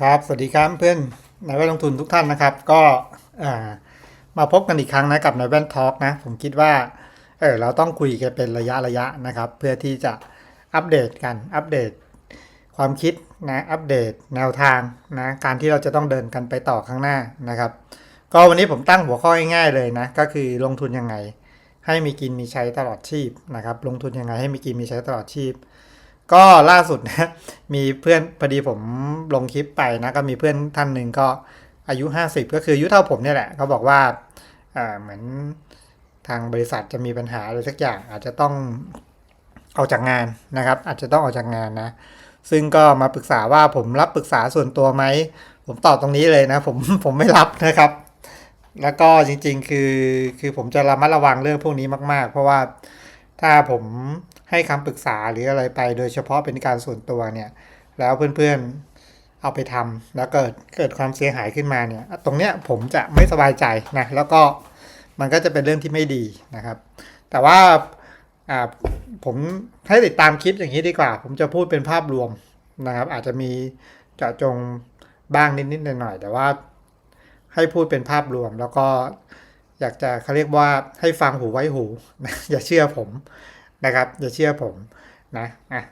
ครับ สวัสดีครับเพื่อนนายแว่นลงทุนทุกท่านนะครับ ก็มาพบกันอีกครั้งนะกับนายแว่นทอล์กนะ ผมคิดว่าเออเราต้องคุยกันเป็นระยะระยะนะครับ เพื่อที่จะอัปเดตกันอัปเดตความคิดนะอัปเดตแนวทางนะการที่เราจะต้องเดินกันไปต่อข้างหน้านะครับ ก็วันนี้ผมตั้งหัวข้อง่ายๆเลยนะก็คือลงทุนยังไง ให้มีกินมีใช้ตลอดชีพนะครับ ลงทุนยังไงให้มีกินมีใช้ตลอดชีพ ก็ล่าสุดนะมีเพื่อนพอดีผมลงคลิปไปนะก็มีเพื่อนท่านหนึ่งก็อายุ 50 ก็คืออายุเท่าผมเนี่ยแหละเขาบอกว่าอ่าเหมือนทางบริษัทจะมีปัญหาอะไรสักอย่าง อาจจะต้องออกจากงานนะครับ อาจจะต้องออกจากงานนะ ซึ่งก็มาปรึกษาว่าผมรับปรึกษาส่วนตัวไหม ผมตอบตรงนี้เลยนะ ผมผมไม่รับนะครับ แล้วก็จริงๆคือคือผมจะระมัดระวังเรื่องพวกนี้มาก ๆ เพราะว่าถ้าผม ให้คำปรึกษาหรืออะไรไป โดยเฉพาะเป็นการส่วนตัวเนี่ย แล้วเพื่อนๆเอาไปทำแล้วเกิดเกิดความเสียหายขึ้นมาเนี่ย ตรงเนี้ยผมจะไม่สบายใจนะแล้วก็มันก็จะเป็นเรื่องที่ไม่ดีนะครับ แต่ว่าอ่าผมให้ติดตามคลิปอย่างนี้ดีกว่า ผมจะพูดเป็นภาพรวมนะครับ อาจจะมีเจาะจงบ้างนิดๆหน่อยๆแต่ว่าให้พูดเป็นภาพรวม แล้วก็อยากจะเขาเรียกว่าให้ฟังหูไว้หู อย่าเชื่อผม นะครับอย่าเชื่อผมนะอะ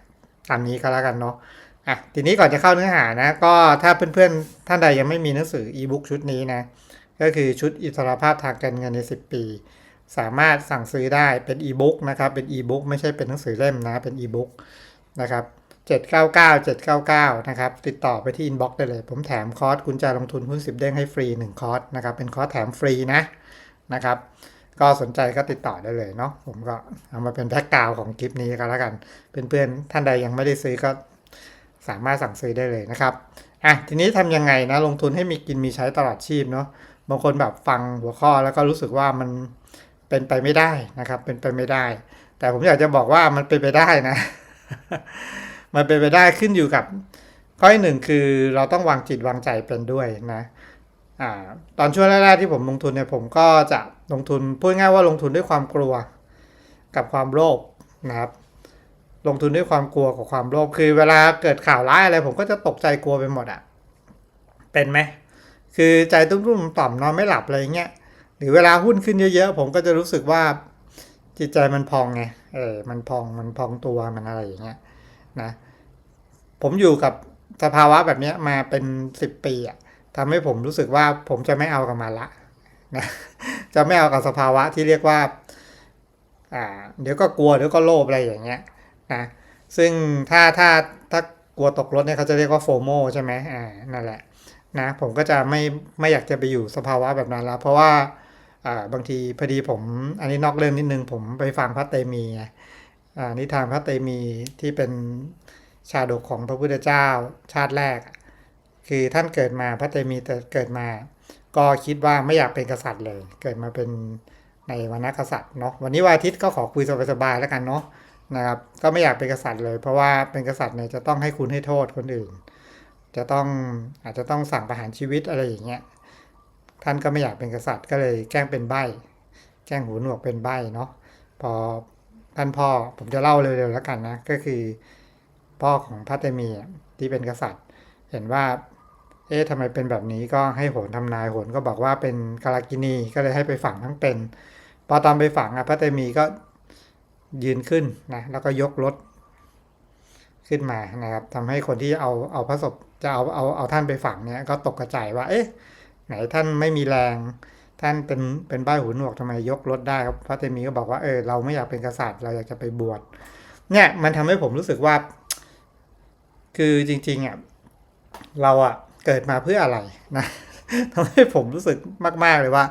ตามนี้ก็แล้วกันเนาะอะทีนี้ก่อนจะเข้าเนื้อหานะ ก็ถ้าเพื่อนๆ ท่านใดยังไม่มีหนังสืออีบุ๊กชุดนี้นะ ก็คือชุดอิสรภาพทางการเงินใน 10 ปี สามารถสั่งซื้อได้เป็นอีบุ๊กนะครับ เป็นอีบุ๊กไม่ใช่เป็นหนังสือเล่มนะ เป็นอีบุ๊กนะครับ799 799 นะครับ ติดต่อไปที่อินบ็อกซ์ได้เลย ผมแถมคอร์สกุญแจลงทุนหุ้น10 เด้งให้ฟรี 1 คอร์สนะครับ เป็นคอร์สแถมฟรีนะนะครับ ก็สนใจก็ติดต่อได้เลยเนาะผมก็เอามาเป็นแบ็กกาวของคลิปนี้ก็แล้วกัน เพื่อนๆท่านใดยังไม่ได้ซื้อก็สามารถสั่งซื้อได้เลยนะครับอะทีนี้ทำยังไงนะลงทุนให้มีกินมีใช้ตลอดชีพเนาะบางคนแบบฟังหัวข้อแล้วก็รู้สึกว่ามันเป็นไปไม่ได้นะครับ เป็นไปไม่ได้ แต่ผมอยากจะบอกว่ามันเป็นไปได้นะ มันเป็นไปได้ขึ้นอยู่กับ ข้อที่หนึ่งคือเราต้องวางจิตวางใจเป็นด้วยนะ อ่าตอนช่วงแรกๆที่ผมลงทุนเนี่ยผมก็จะลงทุนพูดง่ายว่าลงทุนด้วยความกลัวกับความโลภนะครับ ลงทุนด้วยความกลัวกับความโลภคือเวลาเกิดข่าวร้ายอะไร ผมก็จะตกใจกลัวไปหมดอะเป็นไหมคือใจตุ้มๆต่อมนอนไม่หลับอะไรเงี้ยหรือเวลาหุ้นขึ้นเยอะๆ ผมก็จะรู้สึกว่าจิตใจมันพองไงเออมันพองมันพองตัวมันอะไรอย่างเงี้ยนะผมอยู่กับสภาวะแบบเนี้ยมาเป็นสิบปีอะ ทำให้ผมรู้สึกว่าผมจะไม่เอากับมันละนะจะไม่เอากับสภาวะที่เรียกว่าอ่าเดี๋ยวก็กลัวเดี๋ยวก็โลภอะไรอย่างเงี้ยนะซึ่งถ้าถ้าถ้ากลัวตกรถเนี่ยเขาจะเรียกว่าโฟโมใช่ไหมอ่านั่นแหละนะผมก็จะไม่ไม่อยากจะไปอยู่สภาวะแบบนั้นละเพราะว่าอ่าบางทีพอดีผมอันนี้นอกเรื่องนิดนึงผมไปฟังพระเตมีอ่านิทานพระเตมีที่เป็นชาดกของพระพุทธเจ้าชาติแรก คือท่านเกิดมาพระเตมีแต่เกิดมา ก็คิดว่าไม่อยากเป็นกษัตริย์เลย เกิดมาเป็นในวรรณกษัตริย์เนาะวันนี้วันอาทิตย์ก็ขอคุยสบายๆแล้วกันเนาะนะครับก็ไม่อยากเป็นกษัตริย์เลย เพราะว่าเป็นกษัตริย์เนี่ยจะต้องให้คุณให้โทษคนอื่น จะต้องอาจจะต้องสั่งประหารชีวิตอะไรอย่างเงี้ยท่านก็ไม่อยากเป็นกษัตริย์ก็เลยแกล้งเป็นใบแกล้งหูหนวกเป็นใบเนาะพอท่านพ่อผมจะเล่าเร็วๆแล้วกันนะก็คือ พ่อของพระเตมีที่เป็นกษัตริย์ เห็นว่า เอ๊ะทำไมเป็นแบบนี้ก็ให้โหนทำนายโหนก็บอกว่าเป็นกาลกินีก็เลยให้ไปฝังทั้งเป็นพอตอนไปฝังอะพระเตมีก็ยืนขึ้นนะแล้วก็ยกรถขึ้นมานะครับทำให้คนที่เอาเอาพระศพจะเอาเอาเอาท่านไปฝังเนี่ยก็ตกกระจายว่า เอ๊ะ ไหนท่านไม่มีแรง ท่านเป็นเป็นใบ้หูหนวกทำไมยกรถได้ครับพระเตมีก็บอกว่าเออเราไม่อยากเป็นกษัตริย์เราอยากจะไปบวชเนี่ยมันทำให้ผมรู้สึกว่า คือจริงๆอะเราอะ เกิดมาเพื่ออะไรนะทำให้ผมรู้สึกมาก ๆ เลยว่า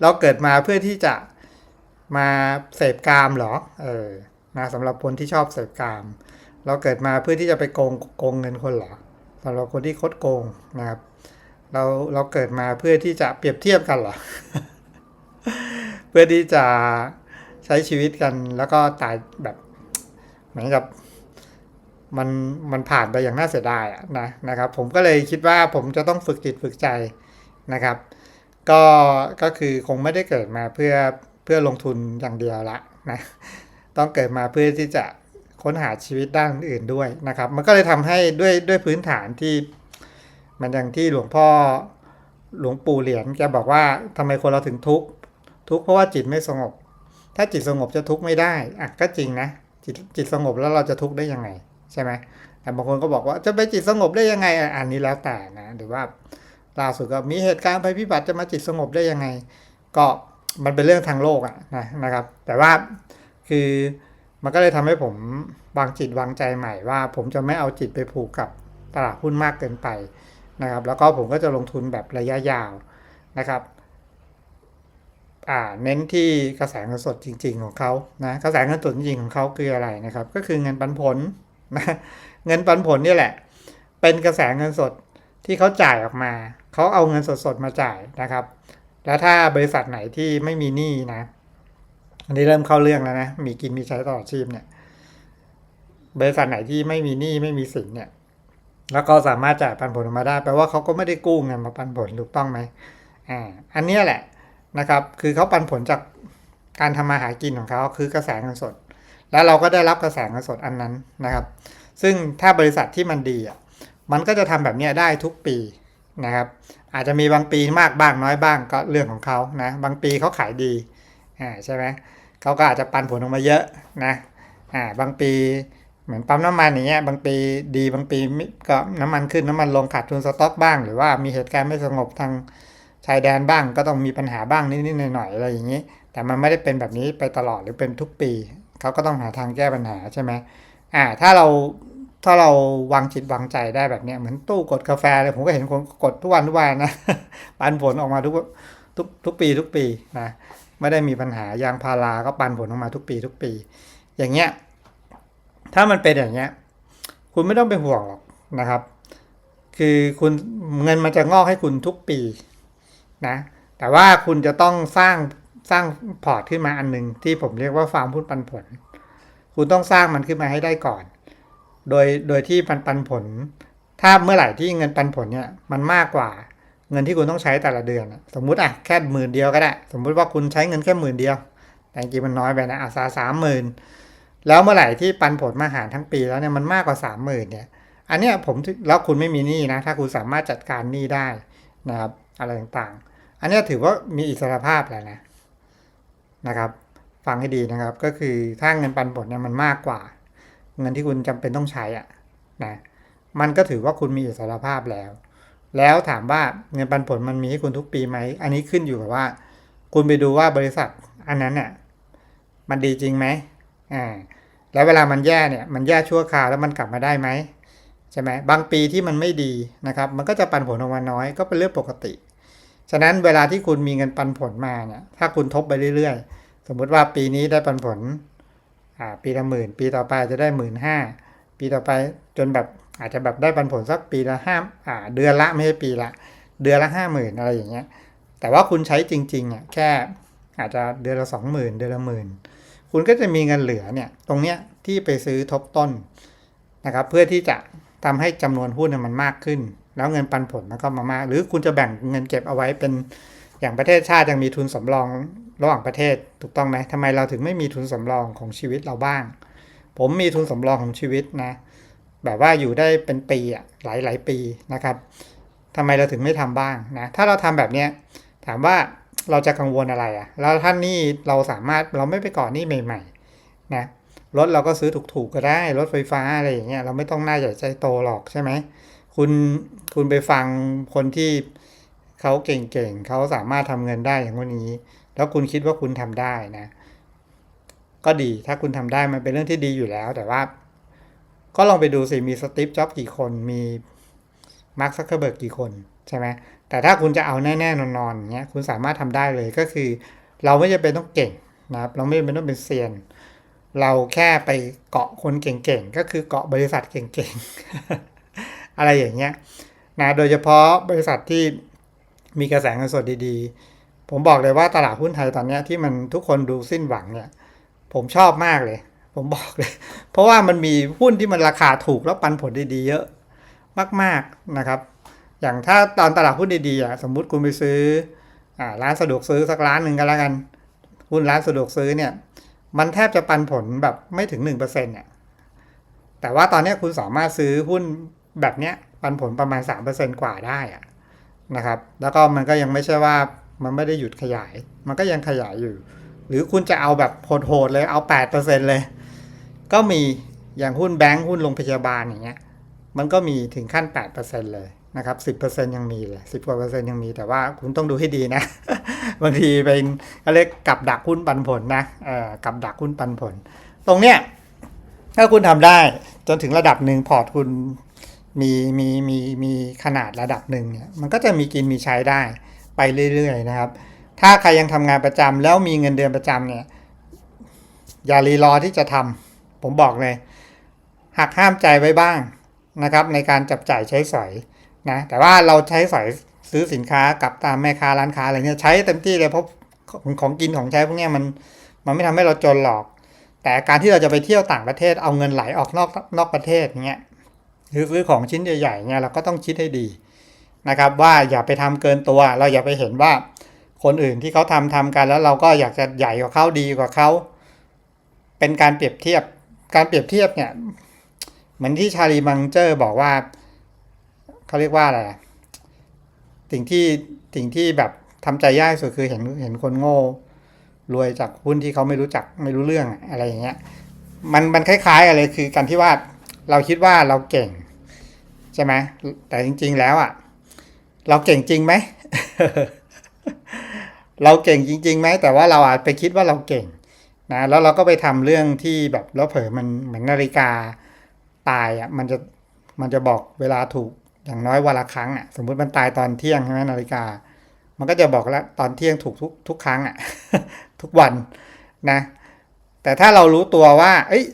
เราเกิดมาเพื่อที่จะมาเสพกามเหรอ เออนะสำหรับคนที่ชอบเสพกาม เราเกิดมาเพื่อที่จะไปโกงโกงเงินคนเหรอสำหรับคนที่คดโกงนะครับ เราเราเกิดมาเพื่อที่จะเปรียบเทียบกันเหรอ เพื่อที่จะใช้ชีวิตกันแล้วก็ตายแบบเหมือนกับ มันมันผ่านไปอย่างน่าเสียดายนะนะครับ ผมก็เลยคิดว่าผมจะต้องฝึกจิตฝึกใจนะครับ ก็ก็คือคงไม่ได้เกิดมาเพื่อเพื่อลงทุนอย่างเดียวละนะต้องเกิดมาเพื่อที่จะค้นหาชีวิตด้านอื่นด้วยนะครับ มันก็เลยทำให้ด้วยด้วยพื้นฐานที่ มันอย่างที่หลวงพ่อหลวงปู่เหรียญแกบอกว่าทำไมคนเราถึงทุกข์ทุกข์เพราะว่าจิตไม่สงบ ถ้าจิตสงบจะทุกข์ไม่ได้อะก็จริงนะจิตจิตสงบแล้วเราจะทุกข์ได้ยังไง ใช่ไหมแต่บางคนก็บอกว่าจะไปจิตสงบได้ยังไง อันนี้แล้วแต่นะ หรือว่าล่าสุดก็มีเหตุการณ์ภัยพิบัติจะมาจิตสงบได้ยังไง ก็มันเป็นเรื่องทางโลกอะนะนะครับ แต่ว่าคือมันก็เลยทำให้ผมวางจิตวางใจใหม่ว่า ผมจะไม่เอาจิตไปผูกกับตลาดหุ้นมากเกินไปนะครับ แล้วก็ผมก็จะลงทุนแบบระยะยาวนะครับอ่าเน้นที่กระแสเงินสดจริง ๆ ของเขานะกระแสเงินสดจริงๆของเขาคืออะไรนะครับ ก็คือเงินปันผล นะเงินปันผลนี่แหละ เป็นกระแสเงินสดที่เขาจ่ายออกมา เขาเอาเงินสดๆมาจ่ายนะครับ แล้วถ้าบริษัทไหนที่ไม่มีหนี้นะ อันนี้เริ่มเข้าเรื่องแล้วนะ มีกินมีใช้ตลอดชีพเนี่ย บริษัทไหนที่ไม่มีหนี้ไม่มีสินเนี่ย แล้วก็สามารถจ่ายปันผลออกมาได้แปลว่าเขาก็ไม่ได้กู้เงินมาปันผลถูกต้องไหมอ่า อันนี้แหละนะครับ คือเขาปันผลจากการทำมาหากินของเขาคือกระแสเงินสด แล้วเราก็ได้รับกระแสเงินสดอันนั้นนะครับ ซึ่งถ้าบริษัทที่มันดีอะมันก็จะทำแบบนี้ได้ทุกปีนะครับ อาจจะมีบางปีมากบ้างน้อยบ้างก็เรื่องของเขานะบางปีเขาขายดีอ่าใช่ไหมเขาก็อาจจะปันผลออกมาเยอะนะอ่าบางปีเหมือนปั๊มน้ำมันอย่างเงี้ยบางปีดีบางปีม่ก็น้ำมันขึ้นน้ำมันลงขาดทุนสต็อกบ้าง หรือว่ามีเหตุการณ์ไม่สงบทางชายแดนบ้างก็ต้องมีปัญหาบ้างนิดๆหน่อยๆอะไรอย่างนี้ แต่มันไม่ได้เป็นแบบนี้ไปตลอดหรือเป็นทุกปี เขาก็ต้องหาทางแก้ปัญหาใช่ไหมอ่า ถ้าเราถ้าเราวางจิตวางใจได้แบบเนี้ยเหมือนตู้กดกาแฟเลยผมก็เห็นคนกดทุกวันทุกวันนะปันผลออกมาทุกทุกทุกปีทุกปีนะไม่ได้มีปัญหายางพาราก็ปันผลออกมาทุกปีทุกปี อย่างเงี้ยถ้ามันเป็นอย่างเงี้ย คุณไม่ต้องเป็นห่วงหรอกนะครับ คือคุณเงินมันจะงอกให้คุณทุกปีนะแต่ว่าคุณจะต้องสร้าง สร้างพอร์ตขึ้นมาอันหนึ่งที่ผมเรียกว่าฟาร์มหุ้นปันผล คุณต้องสร้างมันขึ้นมาให้ได้ก่อน โดยโดยที่ปันปันผล ถ้าเมื่อไหร่ที่เงินปันผลเนี่ยมันมากกว่าเงินที่คุณต้องใช้แต่ละเดือน สมมุติอะแค่หมื่นเดียวก็ได้ สมมุติว่าคุณใช้เงินแค่หมื่นเดียว แต่จริงมันน้อยไปนะอาสาสามหมื่นแล้วเมื่อไหร่ที่ปันผลมาหารทั้งปีแล้วเนี่ยมันมากกว่าสามหมื่นเนี่ย อันเนี้ยผมแล้วคุณไม่มีหนี้นะ ถ้าคุณสามารถจัดการหนี้ได้นะครับอะไรต่างๆ อันเนี้ยถือว่ามีอิสรภาพแล้วนะ นะครับ ฟังให้ดีนะครับ ก็คือถ้าเงินปันผลเนี่ยมันมากกว่า เงินที่คุณจำเป็นต้องใช้อะนะมันก็ถือว่าคุณมีอิสรภาพแล้ว แล้วถามว่าเงินปันผลมันมีให้คุณทุกปีไหม อันนี้ขึ้นอยู่กับว่า คุณไปดูว่าบริษัทอันนั้นเนี่ยมันดีจริงไหมอ่าแล้วเวลามันแย่เนี่ยมันแย่ชั่วคราวแล้วมันกลับมาได้ไหมใช่ไหมบางปีที่มันไม่ดีนะครับ มันก็จะปันผลออกมาน้อยก็เป็นเรื่องปกติ ฉะนั้นเวลาที่คุณมีเงินปันผลมาเนี่ยถ้าคุณทบไปเรื่อยๆ สมมุติว่าปีนี้ได้ปันผลปีละหมื่นปีต่อไปจะได้หมื่นห้าปีต่อไปจนแบบอาจจะแบบได้ปันผลสักปีละห้าเดือนละไม่ใช่ปีละ เดือนละห้าหมื่นอะไรอย่างเงี้ยแต่ว่าคุณใช้จริงๆอะแค่อาจจะเดือนละสองหมื่นเดือนละหมื่นคุณก็จะมีเงินเหลือเนี่ยตรงเนี้ยที่ไปซื้อทบต้นนะครับเพื่อที่จะทำให้จำนวนหุ้นมันมากขึ้น แล้วเงินปันผลมันก็มามาก หรือคุณจะแบ่งเงินเก็บเอาไว้เป็นอย่างประเทศชาติยังมีทุนสำรองระหว่างประเทศถูกต้องไหมทำไมเราถึงไม่มีทุนสำรองของชีวิตเราบ้าง ผมมีทุนสำรองของชีวิตนะ แบบว่าอยู่ได้เป็นปีอะหลายหลายปีนะครับทำไมเราถึงไม่ทำบ้างนะ ถ้าเราทำแบบเนี้ยถามว่าเราจะกังวลอะไรอะแล้วท่านนี่เราสามารถเราไม่ไปก่อนหนี้ใหม่ๆนะรถเราก็ซื้อถูกๆก็ได้ รถไฟฟ้าอะไรอย่างเงี้ยเราไม่ต้องหน้าใหญ่ใจโตหรอกใช่ไหม คุณคุณไปฟังคนที่เขาเก่งๆเขาสามารถทำเงินได้อย่างวันนี้ แล้วคุณคิดว่าคุณทำได้นะ ก็ดีถ้าคุณทำได้มันเป็นเรื่องที่ดีอยู่แล้ว แต่ว่า ก็ลองไปดูสิมีสตีฟจ็อบกี่คนมีมาร์คซักเคอร์เบิร์กกี่คนใช่ไหมแต่ถ้าคุณจะเอาแน่ๆนอนๆอย่างเงี้ยคุณสามารถทำได้เลยก็คือ เราไม่จำเป็นต้องเก่งนะครับ เราไม่จำเป็นต้องเป็นเซียน เราแค่ไปเกาะคนเก่งๆ ก็คือเกาะบริษัทเก่งๆ อะไรอย่างเงี้ยนะโดยเฉพาะบริษัทที่มีกระแสเงินสดดีๆ ผมบอกเลยว่าตลาดหุ้นไทยตอนเนี้ยที่มันทุกคนดูสิ้นหวังเนี่ยผมชอบมากเลย ผมบอกเลย เพราะว่ามันมีหุ้นที่มันราคาถูกแล้วปันผลดีๆเยอะมากๆนะครับ อย่างถ้าตอนตลาดหุ้นดีๆอะสมมุติคุณไปซื้ออร้านสะดวกซื้อสักร้านหนึ่งก็แล้วกัน หุ้นร้านสะดวกซื้อเนี่ยมันแทบจะปันผลแบบไม่ถึงหนึ่งเปอร์เซ็นต์เนี่ยแต่ว่าตอนเนี้ยคุณสามารถซื้อหุ้น แบบเนี้ยปันผลประมาณ 3%กว่าได้อะนะครับ แล้วก็มันก็ยังไม่ใช่ว่ามันไม่ได้หยุดขยาย มันก็ยังขยายอยู่ หรือคุณจะเอาแบบโหดๆเลยเอา 8%เลย ก็มีอย่างหุ้นแบงค์หุ้นโรงพยาบาลอย่างเงี้ยมันก็มีถึงขั้น 8%เลยนะครับ 10%ยังมีเลย10กว่าเปอร์เซ็นต์ยังมีแต่ว่าคุณต้องดูให้ดีนะ บางทีเป็นเขาเรียกกับดักหุ้นปันผลนะเอ่อกับดักหุ้นปันผล ตรงเนี้ยถ้าคุณทำได้จนถึงระดับหนึ่งพอร์ตคุณ มีมีมีมีขนาดระดับหนึ่งเนี่ยมันก็จะมีกินมีใช้ได้ไปเรื่อยๆนะครับ ถ้าใครยังทำงานประจำแล้วมีเงินเดือนประจำเนี่ยอย่ารีรอที่จะทำผมบอกเลยหักห้ามใจไว้บ้างนะครับ ในการจับจ่ายใช้สอยนะแต่ว่าเราใช้สอยซื้อสินค้ากับตามแม่ค้าร้านค้าอะไรเนี่ยใช้เต็มที่เลยเพราะของของกินของใช้พวกเนี้ยมันมันไม่ทำให้เราจนหรอก แต่การที่เราจะไปเที่ยวต่างประเทศเอาเงินไหลออกนอกนอกประเทศเงี้ย หรือซื้อของชิ้นใหญ่ๆเงี้ยเราก็ต้องคิดให้ดีนะครับว่าอย่าไปทำเกินตัว เราอย่าไปเห็นว่าคนอื่นที่เขาทำทำกันแล้วเราก็อยากจะใหญ่กว่าเขาดีกว่าเขาเป็นการเปรียบเทียบ การเปรียบเทียบเนี่ยเหมือนที่ชาลีมังเจอร์บอกว่าเขาเรียกว่าอะไรสิ่งที่สิ่งที่แบบทำใจยากที่สุดคือเห็นเห็นคนโง่รวยจากหุ้นที่เขาไม่รู้จักไม่รู้เรื่องอะไรอย่างเงี้ยมันมันคล้ายๆกันเลยคือการที่ว่า เราคิดว่าเราเก่ง ใช่ไหมแต่จริง ๆ แล้วอะ เราเก่งจริงไหมเราเก่งจริงๆไหมแต่ว่าเราอาจไปคิดว่าเราเก่งนะแล้วเราก็ไปทำเรื่องที่แบบแล้วเผลอมันเหมือนนาฬิกาตายอะมันจะมันจะบอกเวลาถูกอย่างน้อยวันละครั้งอะ สมมุติมันตายตอนเที่ยงใช่ไหมนาฬิกา มันก็จะบอกแล้วตอนเที่ยงถูกทุกทุกครั้งอะ ทุกวันนะ แต่ถ้าเรารู้ตัวว่า เอ้ย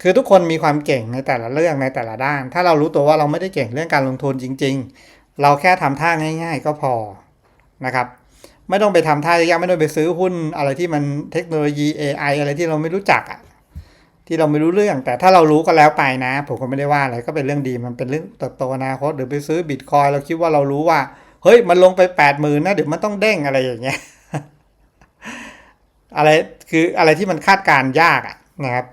คือทุกคนมีความเก่งในแต่ละเรื่องในแต่ละด้าน ถ้าเรารู้ตัวว่าเราไม่ได้เก่งเรื่องการลงทุนจริง ๆ เราแค่ทำท่าง่าย ๆ ก็พอนะครับ ไม่ต้องไปทำท่ายากไม่ต้องไปซื้อหุ้นอะไรที่มันเทคโนโลยี AI อะไรที่เราไม่รู้จักอะที่เราไม่รู้เรื่อง แต่ถ้าเรารู้ก็แล้วไปนะ ผมก็ไม่ได้ว่าอะไรก็เป็นเรื่องดีมันเป็นเรื่องเติบโตอนาคตหรือไปซื้อบิตคอยเราคิดว่าเรารู้ว่า เฮ้ยมันลงไปแปดหมื่นนะเดี๋ยวมันต้องเด้งอะไรอย่างเงี้ยอะไรคืออะไรที่มันคาดการยากอะนะครับ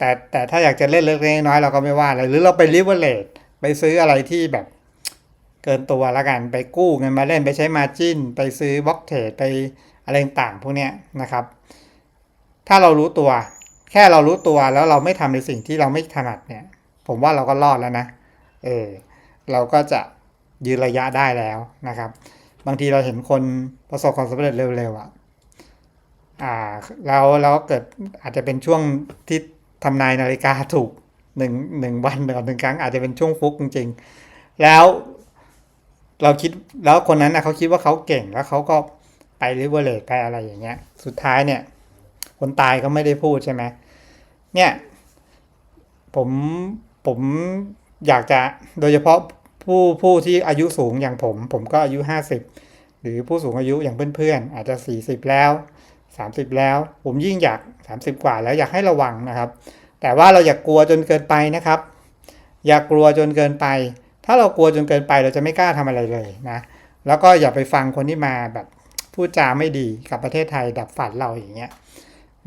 แต่แต่ถ้าอยากจะเล่นเล็กๆน้อยๆเราก็ไม่ว่าอะไรหรือเราไปริเวอร์เลตไปซื้ออะไรที่แบบเกินตัวแล้วกันไปกู้เงินมาเล่นไปใช้มาจินไปซื้อบล็อกเทรดไปอะไรต่างพวกเนี้ยนะครับ ถ้าเรารู้ตัว แค่เรารู้ตัวแล้วเราไม่ทำในสิ่งที่เราไม่ถนัดเนี่ย ผมว่าเราก็รอดแล้วนะเออเราก็จะยืนระยะได้แล้วนะครับ บางทีเราเห็นคนประสบความสำเร็จเร็วๆอะ่ะอ่าเราเราเกิดอาจจะเป็นช่วงที่ ทำนายนาฬิกาถูกหนึ่งหนึ่งวันต่อหนึ่งครั้งอาจจะเป็นช่วงฟุกจริงๆ แล้วเราคิดแล้วคนนั้นนะเขาคิดว่าเขาเก่งแล้วเขาก็ไปริเวอร์เลตไปอะไรอย่างเงี้ย สุดท้ายเนี่ย คนตายก็ไม่ได้พูดใช่ไหมเนี่ยผมผมอยากจะโดยเฉพาะผู้ผู้ที่อายุสูงอย่างผม ผมก็อายุห้าสิบหรือผู้สูงอายุอย่างเพื่อนๆ อาจจะสี่สิบแล้ว 30 แล้ว ผมยิ่งอยาก 30 กว่าแล้วอยากให้ระวังนะครับ แต่ว่าเราอย่ากกลัวจนเกินไปนะครับ อย่ากลัวจนเกินไป ถ้าเรากลัวจนเกินไปเราจะไม่กล้าทำอะไรเลยนะ แล้วก็อย่าไปฟังคนที่มาแบบพูดจาไม่ดีกับประเทศไทยดับฝันเราอย่างเงี้ย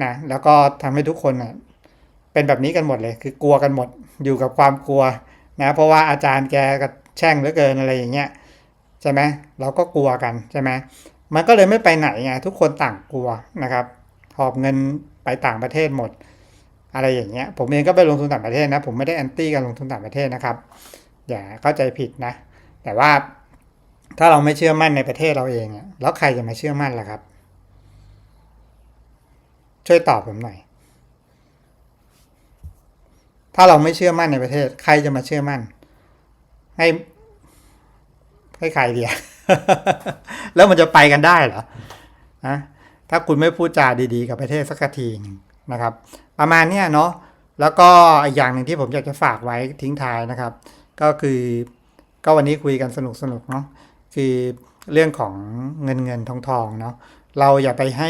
นะแล้วก็ทำให้ทุกคนนะเป็นแบบนี้กันหมดเลย คือกลัวกันหมดอยู่กับความกลัวนะเพราะว่าอาจารย์แกก็แช่งเหลือเกินอะไรอย่างเงี้ยใช่ไหมเราก็กลัวกันใช่ไหม มันก็เลยไม่ไปไหนไงทุกคนต่างกลัวนะครับหอบเงินไปต่างประเทศหมด อะไรอย่างเงี้ย ผมเองก็ไปลงทุนต่างประเทศนะ ผมไม่ได้แอนตี้การลงทุนต่างประเทศนะครับ อย่าเข้าใจผิดนะ แต่ว่าถ้าเราไม่เชื่อมั่นในประเทศเราเองแล้วใครจะมาเชื่อมั่นล่ะครับ ช่วยตอบผมหน่อย ถ้าเราไม่เชื่อมั่นในประเทศ ใครจะมาเชื่อมั่น ให้ให้ใครเดีย แล้วมันจะไปกันได้เหรอนะถ้าคุณไม่พูดจาดีๆ กับประเทศสักทีหนึงนะครับ ประมาณนี้เนาะแล้วก็อีกอย่างหนึ่งที่ผมอยากจะฝากไว้ทิ้งท้ายนะครับ ก็คือก็วันนี้คุยกันสนุกๆเนาะคือเรื่องของเงินเงินทองทองเนาะเราอย่าไปให้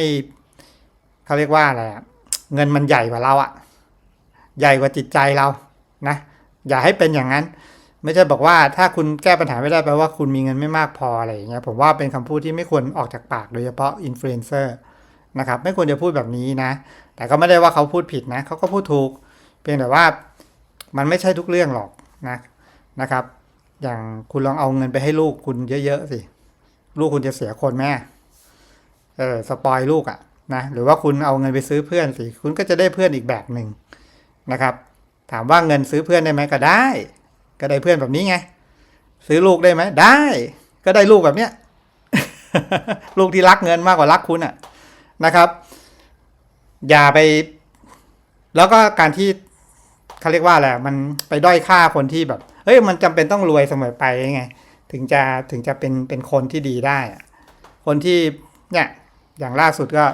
เขาเรียกว่าอะไรอะเงินมันใหญ่กว่าเราอะใหญ่กว่าจิตใจเรานะอย่าให้เป็นอย่างนั้น ไม่ใช่บอกว่าถ้าคุณแก้ปัญหาไม่ได้แปลว่าคุณมีเงินไม่มากพออะไรอย่างเงี้ยผมว่าเป็นคำพูดที่ไม่ควรออกจากปากโดยเฉพาะอินฟลูเอนเซอร์นะครับไม่ควรจะพูดแบบนี้นะ แต่ก็ไม่ได้ว่าเขาพูดผิดนะเขาก็พูดถูก เพียงแต่ว่ามันไม่ใช่ทุกเรื่องหรอกนะนะครับ อย่างคุณลองเอาเงินไปให้ลูกคุณเยอะๆสิลูกคุณจะเสียคนแม่เออสปอยลูกอะ่ะนะหรือว่าคุณเอาเงินไปซื้อเพื่อนสิคุณก็จะได้เพื่อนอีกแบบหนึ่งนะครับ ถามว่าเงินซื้อเพื่อนได้ไหมก็ได้ ก็ได้เพื่อนแบบนี้ไง ซื้อลูกได้ไหมได้ ก็ได้ลูกแบบเนี้ยลูกที่รักเงินมากกว่ารักคุณอะ่ะนะครับ อย่าไป แล้วก็การที่เขาเรียกว่าอะไรอะมันไปด้อยค่าคนที่แบบเฮ้ยมันจำเป็นต้องรวยเสมอไปไงถึงจะถึงจะเป็นเป็นคนที่ดีได้คนที่เนี่ยอย่างล่าสุดก็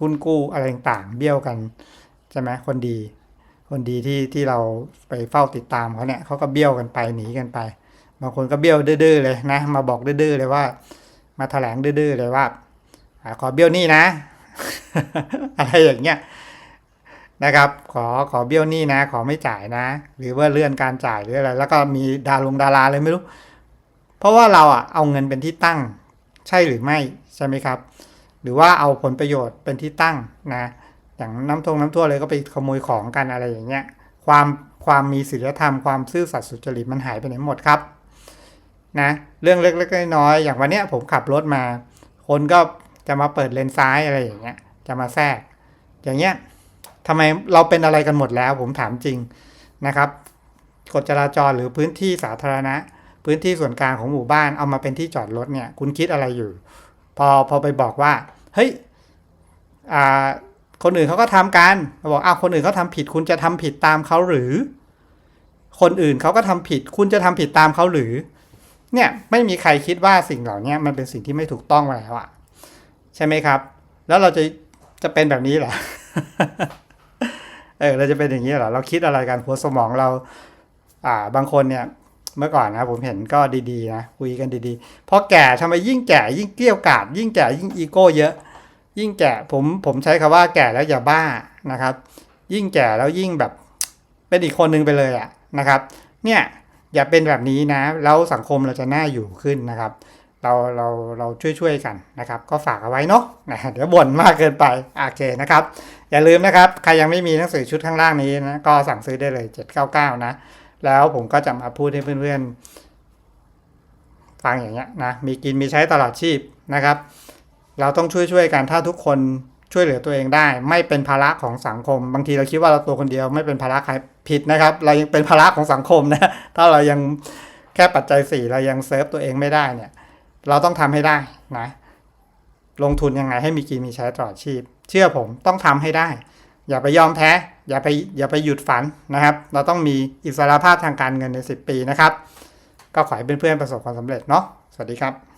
หุ้นกู้อะไรต่างเบี้ยวกันใช่ไหมคนดี คนดีที่ที่เราไปเฝ้าติดตามเขาเนี่ยเขาก็เบี้ยวกันไปหนีกันไป บางคนก็เบี้ยวดื้อเลยนะ มาบอกดื้อเลยว่า มาแถลงดื้อเลยว่าอขอเบี้ยวนี้นะ อะไรอย่างเงี้ยนะครับ ขอขอเบี้ยวนี้นะ ขอไม่จ่ายนะ หรือว่าเลื่อนการจ่ายหรืออะไร แล้วก็มีดาลงดาราเลยไม่รู้ เพราะว่าเราอะเอาเงินเป็นที่ตั้ง ใช่หรือไม่ใช่ไหมครับ หรือว่าเอาผลประโยชน์เป็นที่ตั้งนะ อย่างน้ำทงน้ำท่วมเลยก็ไปขโมยของกันอะไรอย่างเงี้ยความความมีศีลธรรมความซื่อสัตย์สุจริตมันหายไปไหนหมดครับนะเรื่องเล็กๆน้อยๆอย่างวันเนี้ยผมขับรถมา คนก็จะมาเปิดเลนซ้ายอะไรอย่างเงี้ยจะมาแทรก อย่างเงี้ยทำไมเราเป็นอะไรกันหมดแล้ว ผมถามจริงนะครับกฎจราจรหรือพื้นที่สาธารณะ พื้นที่ส่วนกลางของหมู่บ้านเอามาเป็นที่จอดรถเนี่ย คุณคิดอะไรอยู่ พอพอไปบอกว่า เฮ้ยอ่า คนอื่นเขาก็ทำกันบอกอ้าวคนอื่นเขาทำผิด คุณจะทำผิดตามเขาหรือ คนอื่นเขาก็ทำผิด คุณจะทำผิดตามเขาหรือ เนี่ยไม่มีใครคิดว่าสิ่งเหล่านี้มันเป็นสิ่งที่ไม่ถูกต้องแล้วอะใช่ไหมครับ แล้วเราจะจะเป็นแบบนี้เหรอเออเราจะเป็นอย่างนี้เหรอเราคิดอะไรกันหัวสมองเรา อ่า บางคนเนี่ยเมื่อก่อนนะผมเห็นก็ดีๆนะคุยกันดีๆพอแก่ทำไมยิ่งแก่ยิ่งเกลี้ยวกาดยิ่งแก่ยิ่งอีโก้เยอะ ยิ่งแก่ผมผมใช้คำว่าแก่แล้วอย่าบ้านะครับ ยิ่งแก่แล้วยิ่งแบบเป็นอีกคนนึงไปเลยอะนะครับ เนี่ยอย่าเป็นแบบนี้นะ แล้วสังคมเราจะน่าอยู่ขึ้นนะครับ เราเราเราช่วยช่วยๆกันนะครับ ก็ฝากเอาไว้เนาะนะเดี๋ยวบ่นมากเกินไปโอเคนะครับ อย่าลืมนะครับ ใครยังไม่มีหนังสือชุดข้างล่างนี้นะก็สั่งซื้อได้เลย 799 นะ แล้วผมก็จะมาพูดให้เพื่อนๆฟังอย่างเงี้ยนะมีกินมีใช้ตลอดชีพนะครับ เราต้องช่วยช่วยๆกันถ้าทุกคนช่วยเหลือตัวเองได้ ไม่เป็นภาระของสังคม บางทีเราคิดว่าเราตัวคนเดียวไม่เป็นภาระใครผิดนะครับ เรายังเป็นภาระของสังคมนะถ้าเรายังแค่ปัจจัยสี่เรายังเซิร์ฟตัวเองไม่ได้เนี่ย เราต้องทำให้ได้นะลงทุนยังไงให้มีกินมีใช้ตลอดชีพ เชื่อผมต้องทำให้ได้ อย่าไปยอมแพ้อย่าไปอย่าไปหยุดฝันนะครับ เราต้องมีอิสรภาพทางการเงินใน 10 ปีนะครับ ก็ขอให้เพื่อนๆประสบความสำเร็จเนาะสวัสดีครับ